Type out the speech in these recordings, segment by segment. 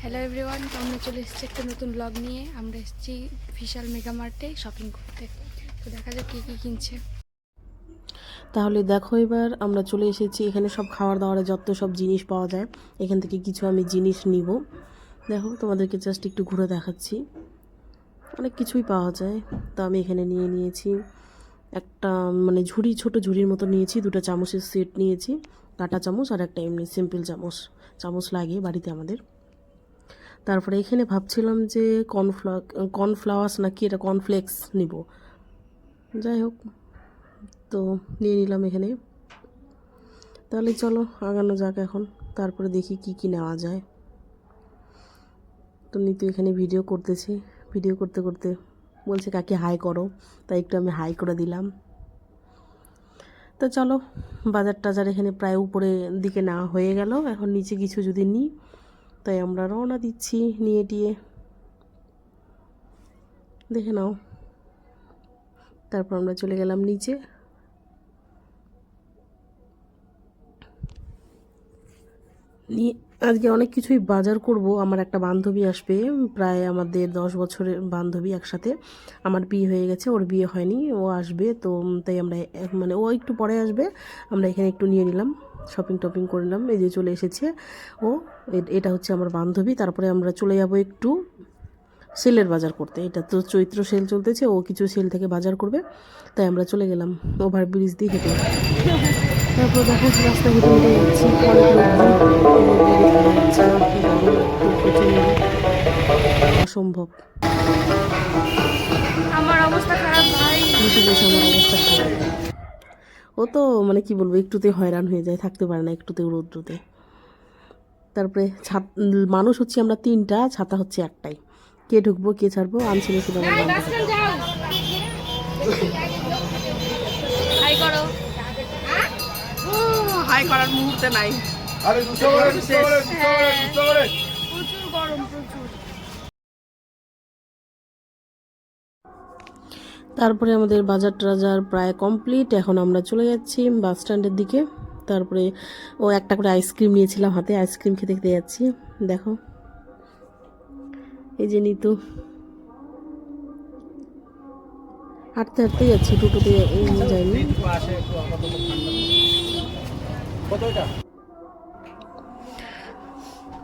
Hello everyone আমরা চলে এসেছি একটা নতুন ব্লগ নিয়ে। আমরা এসেছি বিশাল মেগা মার্টে শপিং করতে। তো দেখা যাক কী কী কিনছে। তাহলে দেখো এবার আমরা চলে এসেছি। এখানে সব খাবার দাবারের যত সব জিনিস পাওয়া যায়, এখান থেকে কিছু আমি জিনিস নিব। দেখো, তোমাদেরকে জাস্ট একটু ঘুরে দেখাচ্ছি। অনেক কিছুই পাওয়া যায়। তো আমি এখানে নিয়ে নিয়েছি একটা মানে ঝুড়ি, ছোট ঝুড়ির মতো নিয়েছি। দুটো চামচের সেট নিয়েছি। কাটা চামচ আর একটা এমনি সিম্পল চামচ। চামচ লাগে বাড়িতে আমাদের। তারপরে এখানে ভাবছিলাম যে কর্নফ্লা, কর্নফ্লাওয়ার্স নাকি এটা কর্নফ্লেক্স নিব। যাই হোক, তো নিয়ে নিলাম এখানে। তাহলে চলো আগানো যাক এখন, তারপরে দেখি কি কি নেওয়া যায়। তো নিতু এখানে ভিডিও করতেছি। ভিডিও করতে করতে বলছে, কাকে হাই করো? তাই একটু আমি হাই করে দিলাম। তো চলো বাজার টাজার এখানে প্রায় উপরে দিকে না হয়ে গেল। এখন নিচে কিছু যদি নিই তাই আমরা রওনা দিচ্ছি নিয়ে টিয়ে। দেখে নাও। তারপর আমরা চলে গেলাম নিচে। নিয়ে আজকে অনেক কিছুই বাজার করব। আমার একটা বান্ধবী আসবে, প্রায় আমাদের দশ বছরের বান্ধবী একসাথে। আমার বিয়ে হয়ে গেছে, ওর বিয়ে হয়নি, ও আসবে, তো তাই আমরা মানে ও একটু পরে আসবে, আমরা এখানে একটু নিয়ে নিলাম। শপিং টপিং করে নিলাম এই যে চলে এসেছে। ও এটা হচ্ছে আমার বান্ধবী তারপরে আমরা চলে যাব একটু সেলের বাজার করতে। এটা তো চৈত্র সেল চলতেছে ও কিছু সেল থেকে বাজার করবে তাই আমরা চলে গেলাম ওভার ব্রিজ দিয়ে হেঁটে। তারপর দেখো রাস্তা হেঁটে হেঁটে যাচ্ছি অসম্ভব। আমার অবস্থা খারাপ ভাই। আমার অবস্থা খারাপ। ও তো মানে কি বলব একটুতে হয়রান হয়ে যায় থাকতে পারে না একটুতে রৌদ্রতে। তারপরে ছাত মানুষ হচ্ছে আমরা তিনটা ছাতা হচ্ছে একটাই। কে ঢুকবো কে ছাড়বো আনছিল হাই করার মুহূর্তে নাই। করে প্রচুর গরম প্রচুর। তারপরে আমাদের বাজার টাজার প্রায় কমপ্লিট এখন আমরা চলে যাচ্ছি বাস স্ট্যান্ডের দিকে। তারপরে ও একটা করে আইসক্রিম নিয়েছিলাম হাতে, আইসক্রিম খেতে খেতে যাচ্ছি। দেখো। এই যে নিতু। হাঁটতে হাঁটতে যাচ্ছি, টোটোতে যাইনি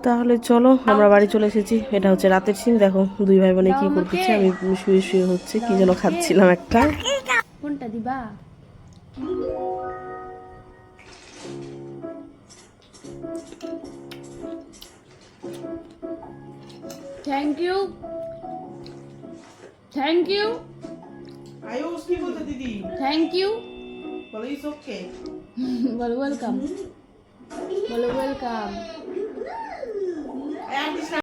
তাহলে চলো আমরা বাড়ি চলে এসেছি। এটা হচ্ছে রাতের সিন দেখো দুই ভাই বোনে কি করতেছে আমি শুয়ে শুয়ে হচ্ছে কি যেন খাচ্ছিলাম একটা। কোনটা দিবা? Thank you thank you Ayush কি বলতো দিদি থ্যাংক ইউ বলো ইস ওকে বলো ওয়েলকাম বলো ওয়েলকাম and